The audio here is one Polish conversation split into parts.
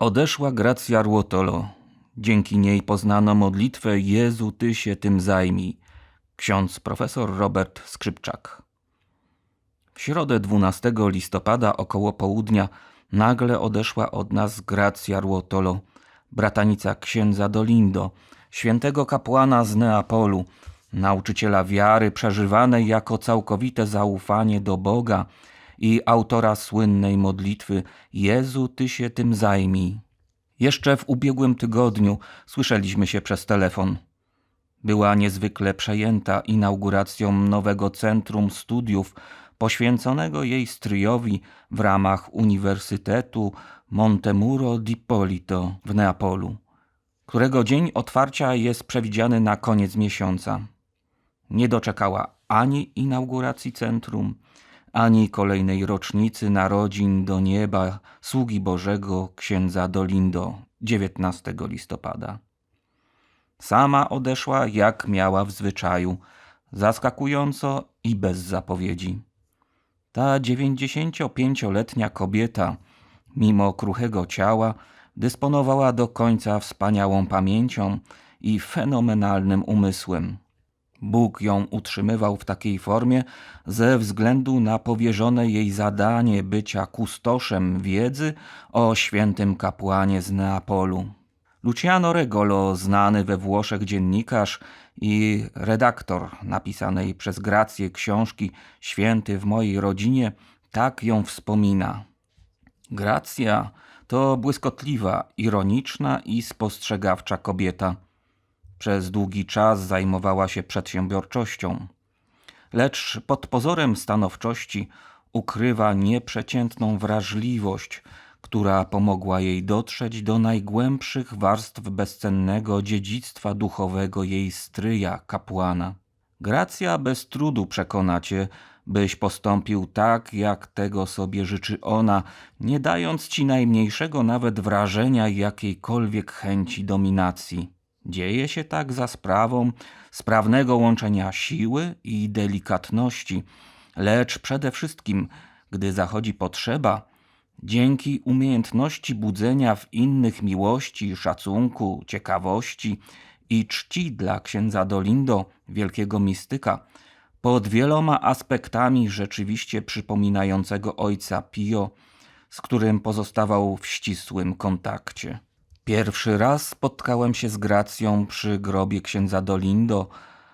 Odeszła Gracja Ruotolo. Dzięki niej poznano modlitwę Jezu, Ty się tym zajmij. Ksiądz profesor Robert Skrzypczak. W środę 12 listopada około południa nagle odeszła od nas Gracja Ruotolo, bratanica księdza Dolindo, świętego kapłana z Neapolu, nauczyciela wiary przeżywanej jako całkowite zaufanie do Boga i autora słynnej modlitwy Jezu, Ty się tym zajmij. Jeszcze w ubiegłym tygodniu słyszeliśmy się przez telefon. Była niezwykle przejęta inauguracją nowego centrum studiów poświęconego jej stryjowi w ramach Uniwersytetu Montemuro di Polito w Neapolu, którego dzień otwarcia jest przewidziany na koniec miesiąca. Nie doczekała ani inauguracji centrum, ani kolejnej rocznicy narodzin do nieba sługi Bożego księdza Dolindo 19 listopada. Sama odeszła jak miała w zwyczaju, zaskakująco i bez zapowiedzi. Ta 95-letnia kobieta, mimo kruchego ciała, dysponowała do końca wspaniałą pamięcią i fenomenalnym umysłem. Bóg ją utrzymywał w takiej formie ze względu na powierzone jej zadanie bycia kustoszem wiedzy o świętym kapłanie z Neapolu. Luciano Regolo, znany we Włoszech dziennikarz i redaktor napisanej przez Grację książki Święty w mojej rodzinie, tak ją wspomina. Gracja to błyskotliwa, ironiczna i spostrzegawcza kobieta. Przez długi czas zajmowała się przedsiębiorczością, lecz pod pozorem stanowczości ukrywa nieprzeciętną wrażliwość, która pomogła jej dotrzeć do najgłębszych warstw bezcennego dziedzictwa duchowego jej stryja, kapłana. Gracja bez trudu przekona cię, byś postąpił tak, jak tego sobie życzy ona, nie dając ci najmniejszego nawet wrażenia jakiejkolwiek chęci dominacji. Dzieje się tak za sprawą sprawnego łączenia siły i delikatności, lecz przede wszystkim, gdy zachodzi potrzeba, dzięki umiejętności budzenia w innych miłości, szacunku, ciekawości i czci dla księdza Dolindo, wielkiego mistyka, pod wieloma aspektami rzeczywiście przypominającego ojca Pio, z którym pozostawał w ścisłym kontakcie. Pierwszy raz spotkałem się z Gracją przy grobie księdza Dolindo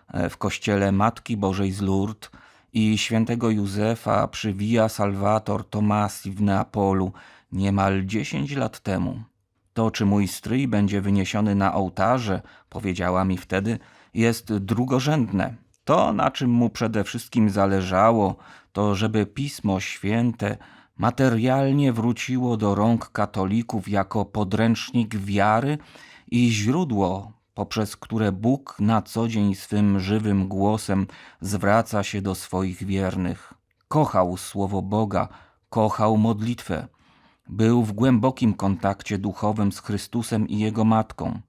e, w kościele Matki Bożej z Lourdes i świętego Józefa przy Via Salvator Tomasi w Neapolu niemal dziesięć lat temu. To, czy mój stryj będzie wyniesiony na ołtarze, powiedziała mi wtedy, jest drugorzędne. To, na czym mu przede wszystkim zależało, to żeby Pismo Święte materialnie wróciło do rąk katolików jako podręcznik wiary i źródło, poprzez które Bóg na co dzień swym żywym głosem zwraca się do swoich wiernych. Kochał słowo Boga, kochał modlitwę. Był w głębokim kontakcie duchowym z Chrystusem i Jego Matką.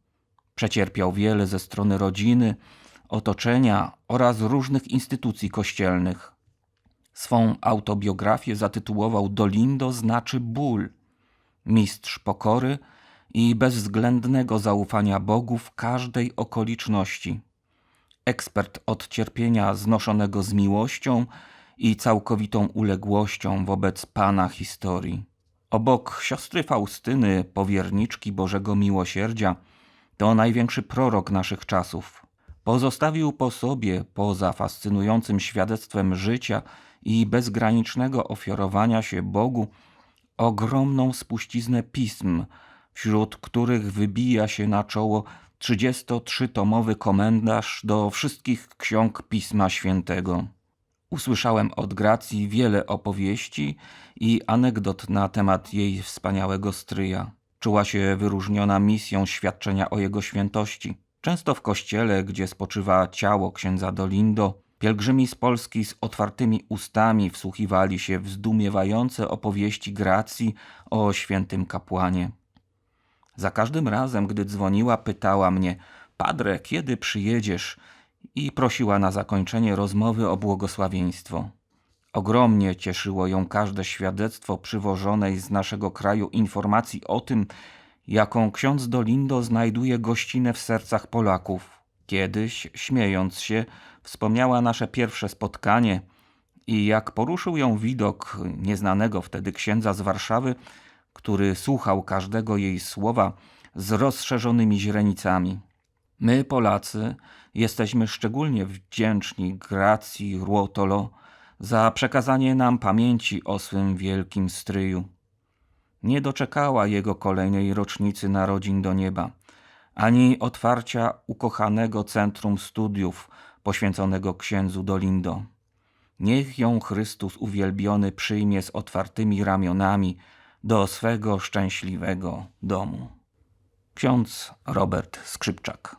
Przecierpiał wiele ze strony rodziny, otoczenia oraz różnych instytucji kościelnych. Swą autobiografię zatytułował Dolindo znaczy ból. Mistrz pokory i bezwzględnego zaufania Bogu w każdej okoliczności. Ekspert od cierpienia znoszonego z miłością i całkowitą uległością wobec Pana historii. Obok siostry Faustyny, powierniczki Bożego Miłosierdzia, to największy prorok naszych czasów. Pozostawił po sobie, poza fascynującym świadectwem życia i bezgranicznego ofiarowania się Bogu, ogromną spuściznę pism, wśród których wybija się na czoło 33-tomowy komendarz do wszystkich ksiąg Pisma Świętego. Usłyszałem od Gracji wiele opowieści i anegdot na temat jej wspaniałego stryja. Czuła się wyróżniona misją świadczenia o jego świętości. Często w kościele, gdzie spoczywa ciało księdza Dolindo, pielgrzymi z Polski z otwartymi ustami wsłuchiwali się w zdumiewające opowieści Gracji o świętym kapłanie. Za każdym razem, gdy dzwoniła, pytała mnie: Padre, kiedy przyjedziesz? i prosiła na zakończenie rozmowy o błogosławieństwo. Ogromnie cieszyło ją każde świadectwo przywożonej z naszego kraju informacji o tym, jaką ksiądz Dolindo znajduje gościnę w sercach Polaków. Kiedyś, śmiejąc się, wspomniała nasze pierwsze spotkanie i jak poruszył ją widok nieznanego wtedy księdza z Warszawy, który słuchał każdego jej słowa z rozszerzonymi źrenicami. My, Polacy, jesteśmy szczególnie wdzięczni Gracji Ruotolo za przekazanie nam pamięci o swym wielkim stryju. Nie doczekała jego kolejnej rocznicy narodzin do nieba, ani otwarcia ukochanego centrum studiów poświęconego księdzu Dolindo. Niech ją Chrystus uwielbiony przyjmie z otwartymi ramionami do swego szczęśliwego domu. Ksiądz Robert Skrzypczak